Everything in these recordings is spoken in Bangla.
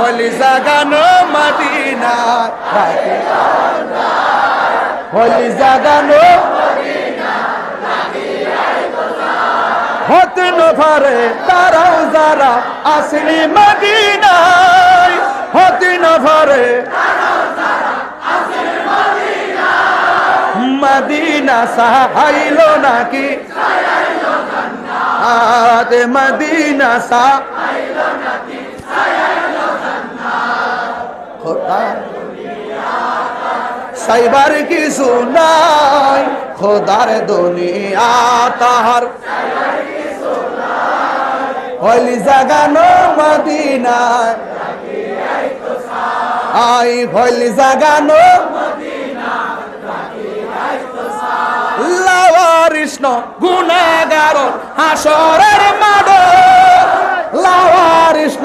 হলি জাগানো মদিনা হলি জাগানো হতে নভারে তারাও যারা আসলি মদিনায়, হতে নভারে মদিনা সাহাইল নাকি? মদিনা সা সাইবার কিছু নাই, খোদার দুনিয়া তাহার। হলি জাগানো মদিনায়। আই হলি জাগানো লাওয়ারিষ্ণ গুণাগার হাসরের মাড লাওয়ারিষ্ণ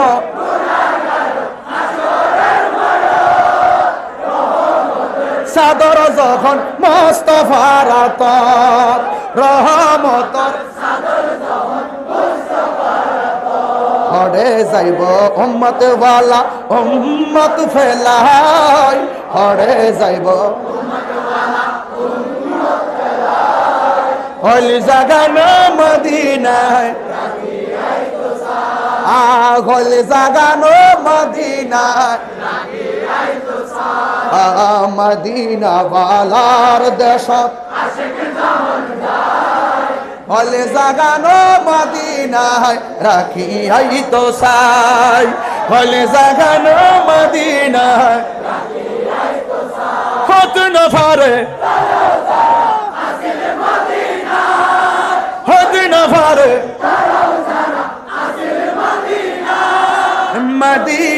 সাদর যখন মস্তফার রহমতর হরে যাইব উম্মত ওয়ালা, উম্মত ফেলাই। হরে যাইব হলি জাগানো মদিনায়। হলি জাগানো মদিনায়। মদিনা বালার দেশত হলে জাগানো মদিনায় রাখি আই তো সাই হলে জাগানো মদিনায় কত হতে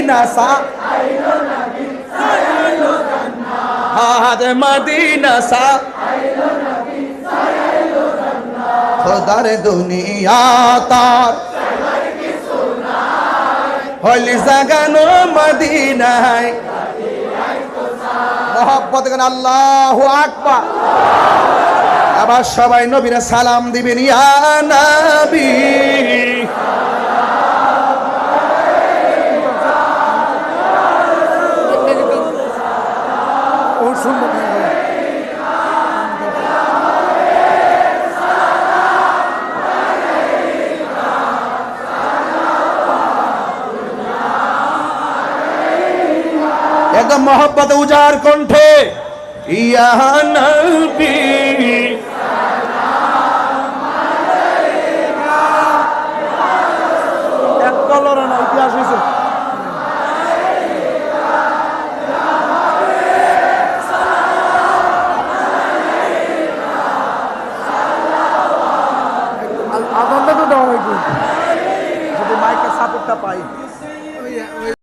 মদিনা সা হাদ মদিনা সা খোদার দুনিয়া তার। হলি জাগানো মদিনায়। মোহাম্মত গান আল্লাহু আকবার। আবার সবাই নবীরা সালাম দিবেন, ইয়া নবী। সুন্দর একদম মোহাম্মত উজার কণ্ঠে ইয়া নবী। ইতিহাস হয়েছে যদি মাইকের সাপোর্টটা পাই।